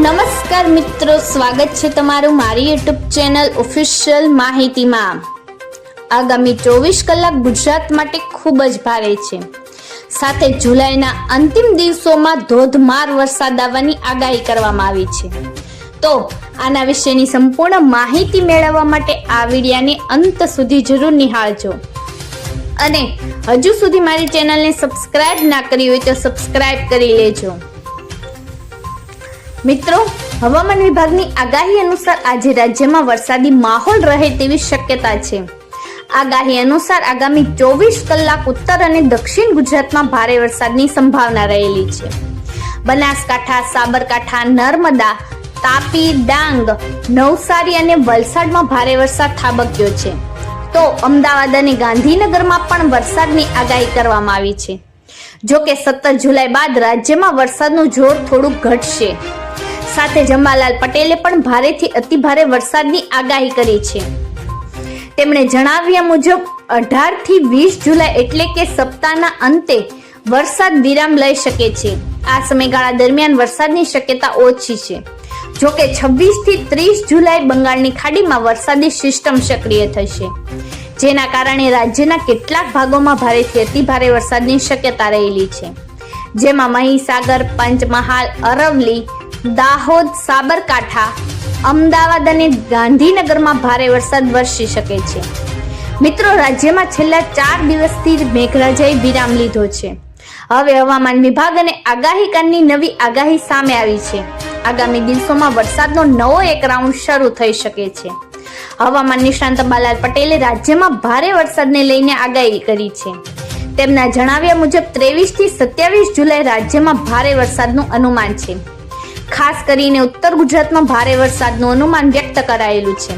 નમસ્કાર મિત્રો, સ્વાગત છે તમારું મારી યુટ્યુબ ચેનલ ઓફિશિયલ માહિતીમાં. આગામી ચોવીસ કલાક ગુજરાત માટે ખૂબ જ ભારે છે. સાથે જુલાઈના અંતિમ દિવસોમાં ધોધમાર વરસાદ આવવાની આગાહી કરવામાં આવી છે. તો, આના વિશેની સંપૂર્ણ માહિતી મેળવવા માટે આ વિડીયાને અંત સુધી જરૂર નિહાળજો. અને હજુ સુધી મારી ચેનલને સબસ્ક્રાઇબ ના કરી હોય તો સબસ્ક્રાઇબ કરી લેજો. મિત્રો, હવામાન વિભાગની આગાહી અનુસાર આજે રાજ્યમાં વરસાદી માહોલ રહે તેવી શક્યતા છે. આગાહી અનુસાર આગામી ચોવીસ કલાક ઉત્તર અને દક્ષિણ ગુજરાતમાં ભારે વરસાદની સંભાવના રહેલી છે. બનાસકાંઠા, સાબરકાંઠા, નર્મદા, તાપી, ડાંગ, નવસારી અને વલસાડમાં ભારે વરસાદ થાબક્યો છે. તો અમદાવાદ અને ગાંધીનગરમાં પણ વરસાદની આગાહી કરવામાં આવી છે. જો કે સત્તર જુલાઈ બાદ રાજ્યમાં વરસાદનું જોર થોડું ઘટશે. સાથે જમાલાલ પટેલે પણ ભારેથી અતિભારે વરસાદની આગાહી કરી છે. તેમણે જણાવ્યા મુજબ અઢારથી વીસ જુલાઈ એટલે કે સપ્તાહના અંતે વરસાદ વિરામ લઈ શકે છે. આ સમયગાળા દરમિયાન વરસાદની શક્યતા ઓછી છે. જોકે છવ્વીસથી ત્રીસ જુલાઈ બંગાળની ખાડીમાં વરસાદી સિસ્ટમ સક્રિય થશે. જેના કારણે રાજ્યના કેટલાક ભાગોમાં ભારેથી અતિભારે વરસાદની શક્યતા રહેલી છે. જેમાં મહીસાગર, પંચમહાલ અરવલી દાહોદ, સાબરકાંઠા, અમદાવાદ અને ગાંધીનગરમાં ભારે વરસાદ વરસી શકે છે. મિત્રો, રાજ્યમાં છેલ્લા ચાર દિવસથી મેઘરાજાએ વિરામ લીધો છે. હવે હવામાન વિભાગ અને આગાહીકારની નવી આગાહી સામે આવી છે. આગામી દિવસોમાં વરસાદનો નવો એક રાઉન્ડ શરૂ થઈ શકે છે. હવામાન નિષ્ણાંત બાલાલ પટેલે રાજ્યમાં ભારે વરસાદને લઈને આગાહી કરી છે. તેમના જણાવ્યા મુજબ ત્રેવીસથી સત્યાવીસ જુલાઈ રાજ્યમાં ભારે વરસાદનું અનુમાન છે. ખાસ કરીને ઉત્તર ગુજરાતમાં ભારે વરસાદનું અનુમાન વ્યક્ત કરાયેલું છે.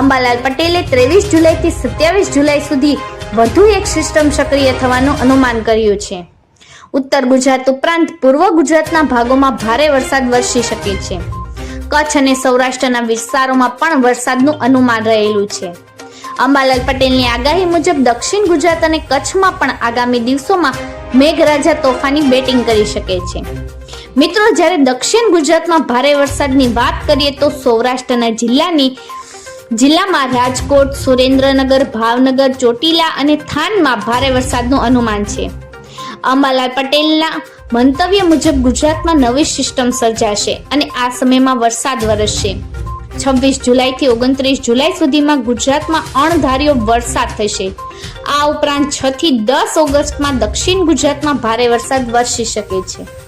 અંબાલાલ પટેલે ત્રેવીસ જુલાઈથી સત્યાવીસ જુલાઈ સુધી વધુ એક સિસ્ટમ સક્રિય થવાનું અનુમાન કર્યું છે. ઉત્તર ગુજરાત ઉપરાંત પૂર્વ ગુજરાતના ભાગોમાં ભારે વરસાદ વરસી શકે છે. કચ્છ અને સૌરાષ્ટ્રના વિસ્તારોમાં પણ વરસાદનું અનુમાન રહેલું છે. અંબાલાલ પટેલની આગાહી મુજબ દક્ષિણ ગુજરાત અને કચ્છમાં પણ આગામી દિવસોમાં મેઘરાજા તોફાની બેટિંગ કરી શકે છે. મિત્રો, જ્યારે દક્ષિણ ગુજરાતમાં ભારે વરસાદની વાત કરીએ તો સૌરાષ્ટ્રના જિલ્લાની જિલ્લામાં રાજકોટ, સુરેન્દ્રનગર, ભાવનગર, ચોટીલા અને થાનમાં ભારે વરસાદનું અનુમાન છે. અંબાલાલ પટેલના મંતવ્ય મુજબ ગુજરાતમાં નવી સિસ્ટમ સર્જાશે અને આ સમયમાં વરસાદ વરસશે. છવ્વીસ જુલાઈથી ઓગણત્રીસ જુલાઈ સુધીમાં ગુજરાતમાં અણધાર્યો વરસાદ થશે. આ ઉપરાંત છથી દસ ઓગસ્ટમાં દક્ષિણ ગુજરાતમાં ભારે વરસાદ વરસી શકે છે.